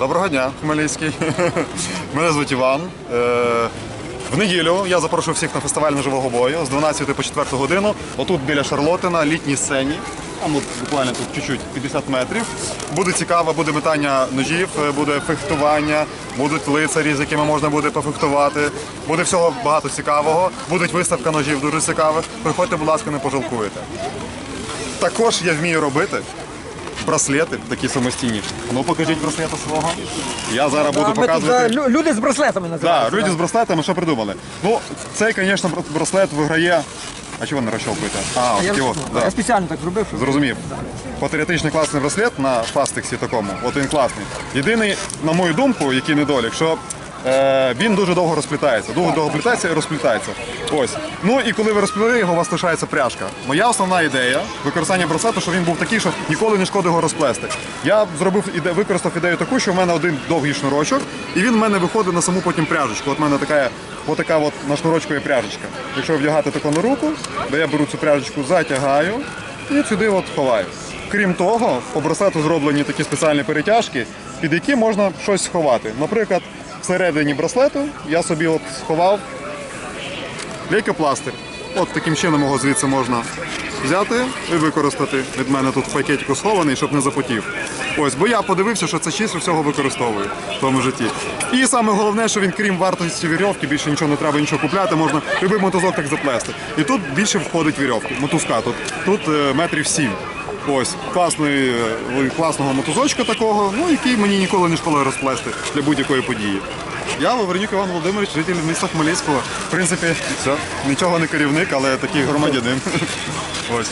Доброго дня, Хмельницький. Мене звуть Іван. Е, В неділю я запрошую всіх на фестиваль ножового бою з 12 по 4 годину. Отут біля Шарлотина, літній сцені. Там буквально тут чуть-чуть 50 метрів. Буде цікаво, буде метання ножів, е, буде фехтування, будуть лицарі, з якими можна буде пофехтувати. Буде всього багато цікавого. Буде виставка ножів дуже цікавих. Приходьте, будь ласка, не пожалкуєте. Також я вмію робити браслети такі самостійні. Ну покажіть браслети свого. Я зараз буду Ми тут показувати. е, лю- люди з браслетами Так, називаються. люди з браслетами що придумали? Ну, цей, звісно, браслет виграє. А чого не розщолкуєте? А, Я, от такі от. я спеціально так зробив, щоб Зрозумів. Патріотичний класний браслет на пластиксі такому, от він класний. Єдиний, на мою думку, який недолік, що він дуже довго розплітається. Дуже довго плітається і розплітається. Ось. Ну і коли ви розплели його, у вас лишається пряжка. Моя основна ідея використання браслету, щоб він був такий, що ніколи не шкодить його розплести. Я зробив іде, використав ідею таку, що в мене один довгий шнурочок, і він в мене виходить на саму потім пряжечку. От в мене така, отака от на шнурочку є пряжечка. Якщо вдягати таку на руку, де я беру цю пряжечку, затягаю і сюди от ховаю. Крім того, по браслету зроблені такі спеціальні перетяжки, під які можна щось сховати. Наприклад, всередині браслету я собі от сховав лейкопластир. От таким чином його звідси можна взяти і використати. Від мене тут в пакетику схований, щоб не запотів. Ось, бо я подивився, що це чисто всього використовую в тому житті. І саме головне, що він, крім вартості вірьовки, більше нічого не треба нічого купляти, можна любий мотузок так заплести. І тут більше входить вірьовки. Мотузка тут, тут е, метрів сім. Ось класний, е, класного мотузочка такого, ну який мені ніколи не школи розплести для будь-якої події. Я Вавренюк Іван Володимирович, житель міста Хмельницького. В принципі, все, нічого не керівник, але такий громадянин. Ось.